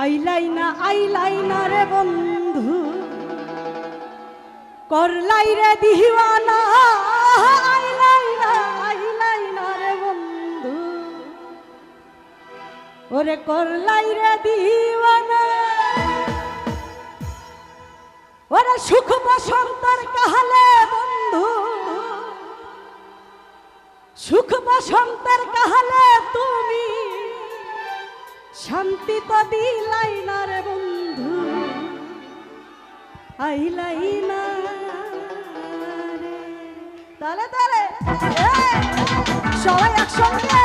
আইলাই না আইলাই না রে বন্ধু। করলাই রে দিহিওয়ানা আইলাই না রে বন্ধু। ওরে করলাই রে দিহিওয়ানা ওরে সুখ বসন্তর কাহালে বন্ধু। সুখ বসন্তর কাহালে তুমি শান্তি পাবি লাইনার বন্ধু। আই লাইনা তাহলে তাহলে সবাই একসঙ্গে।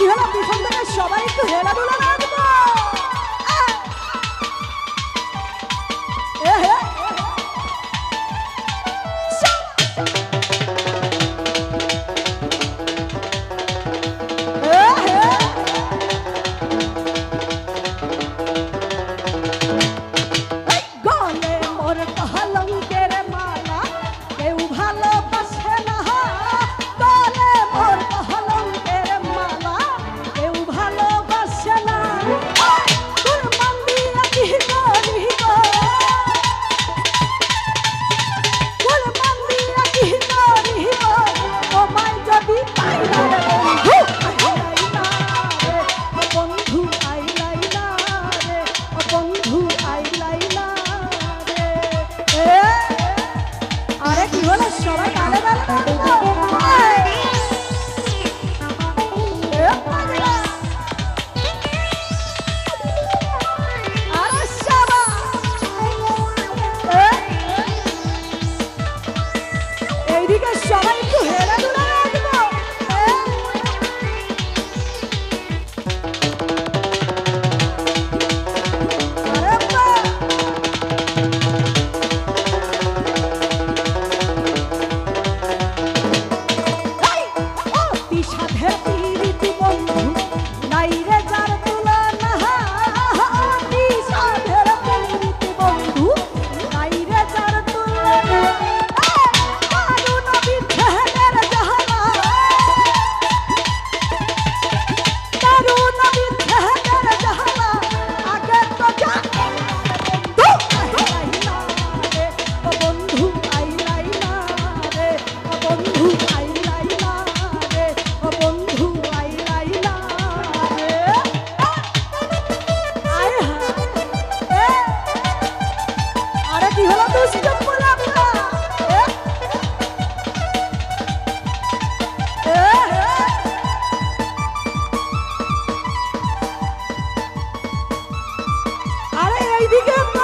কি হলো পিছন সবাই একটু হেলাধুলা না দিকে